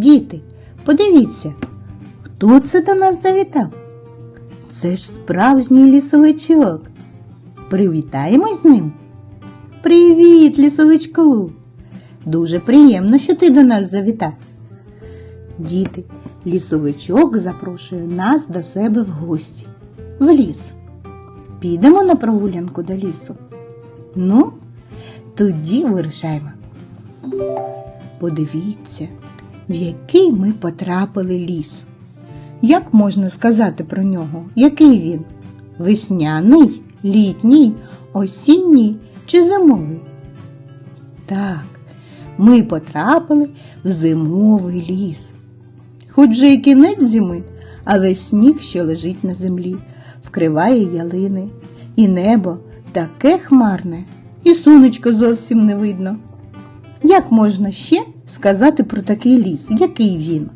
Діти, подивіться, хто це до нас завітав? Це ж справжній лісовичок. Привітаємось з ним. Привіт, лісовичку! Дуже приємно, що ти до нас завітав. Діти, лісовичок запрошує нас до себе в гості, в ліс. Підемо на прогулянку до лісу. Ну, тоді вирішаємо. Подивіться, в який ми потрапили ліс. Як можна сказати про нього? Який він? Весняний, літній, осінній чи зимовий? Так, ми потрапили в зимовий ліс. Хоч же і кінець зими, але сніг, що лежить на землі, вкриває ялини, і небо таке хмарне, і сонечко зовсім не видно. Як можна ще сказати про такий ліс? Який він?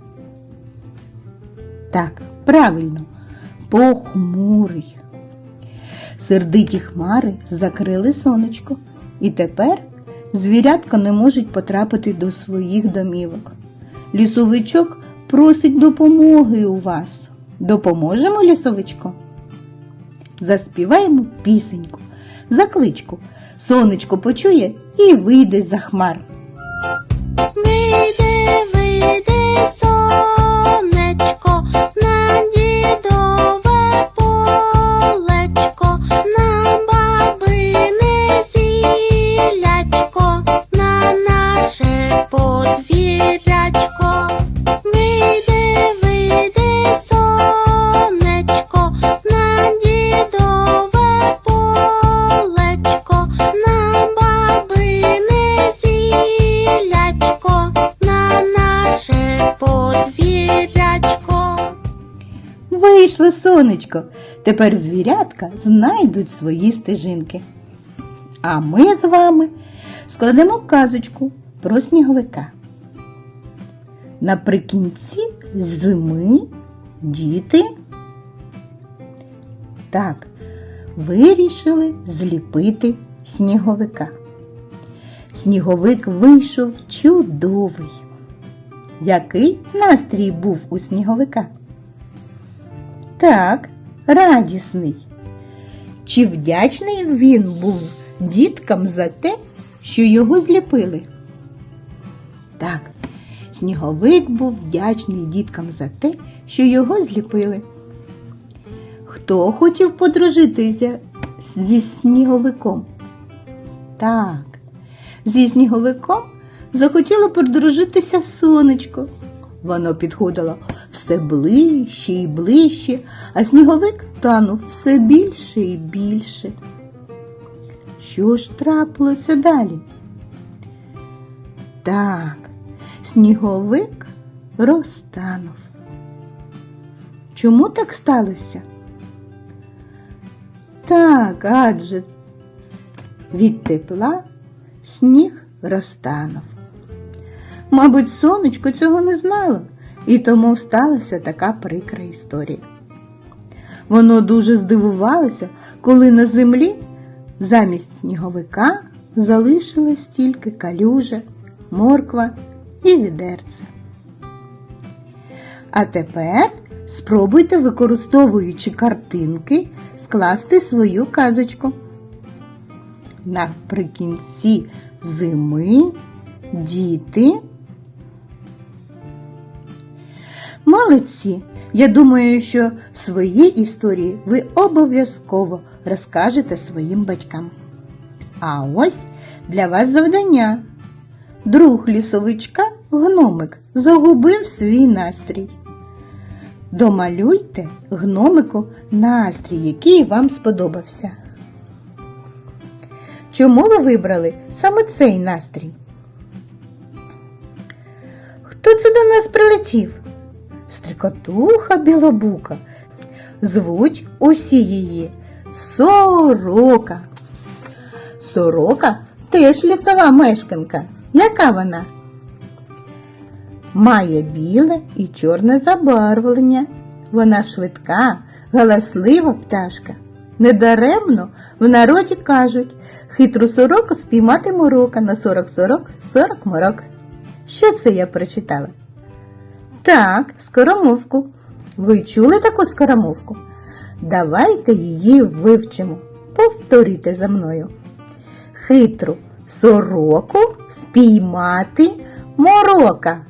Так, правильно, похмурий. Сердиті хмари закрили сонечко, і тепер звірятка не можуть потрапити до своїх домівок. Лісовичок просить допомоги у вас. Допоможемо, лісовичко? Заспіваємо пісеньку, закличку. Сонечко почує і вийде за хмар. Вийшло сонечко. Тепер звірятка знайдуть свої стежинки. А ми з вами складемо казочку про сніговика. Наприкінці зими діти так вирішили зліпити сніговика. Сніговик вийшов чудовий. Який настрій був у сніговика? Так, радісний. Чи вдячний він був діткам за те, що його зліпили? Так, сніговик був вдячний діткам за те, що його зліпили. Хто хотів подружитися зі сніговиком? Так, зі сніговиком захотіло подружитися сонечко. Воно підходило все ближче і ближче, а сніговик танув все більше і більше. Що ж трапилося далі? Так, сніговик розтанув. Чому так сталося? Так, адже від тепла сніг розтанув. Мабуть, сонечко цього не знало, і тому сталася така прикра історія. Воно дуже здивувалося, коли на землі замість сніговика залишилась тільки калюжа, морква і відерце. А тепер спробуйте, використовуючи картинки, скласти свою казочку. Наприкінці зими діти. Молодці! Я думаю, що свої історії ви обов'язково розкажете своїм батькам. А ось для вас завдання. Друг лісовичка, гномик, загубив свій настрій. Домалюйте гномику настрій, який вам сподобався. Чому ви вибрали саме цей настрій? Хто це до нас прилетів? Стрикотуха білобука. Звуть усі її сорока. Сорока теж лісова мешканка. Яка вона? Має біле і чорне забарвлення. Вона швидка, галаслива пташка. Недаремно в народі кажуть, хитру сороку спіймати морока на сорок сорок, сорок морок. Що це я прочитала? Так, скоромовку. Ви чули таку скоромовку? Давайте її вивчимо. Повторюйте за мною. Хитру сороку спіймати морока.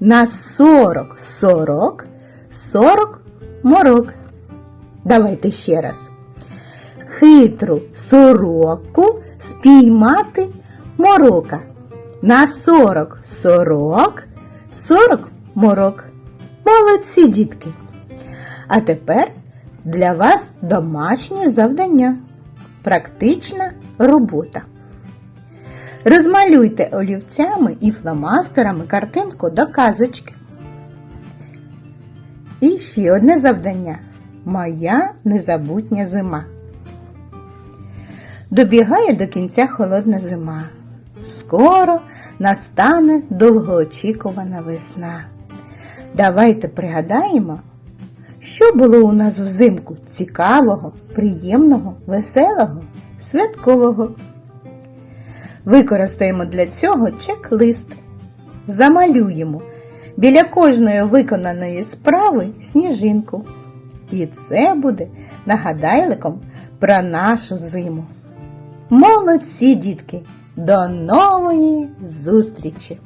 На сорок сорок, сорок морок. Давайте ще раз. Хитру сороку спіймати морока. На сорок сорок, сорок морок. Молодці, дітки. А тепер для вас домашнє завдання. Практична робота. Розмалюйте олівцями і фломастерами картинку до казочки. І ще одне завдання. Моя незабутня зима. Добігає до кінця холодна зима. Скоро настане довгоочікувана весна. Давайте пригадаємо, що було у нас взимку цікавого, приємного, веселого, святкового. Використаємо для цього чек-лист. Замалюємо біля кожної виконаної справи сніжинку. І це буде нагадайликом про нашу зиму. Молодці, дітки! До нової зустрічі!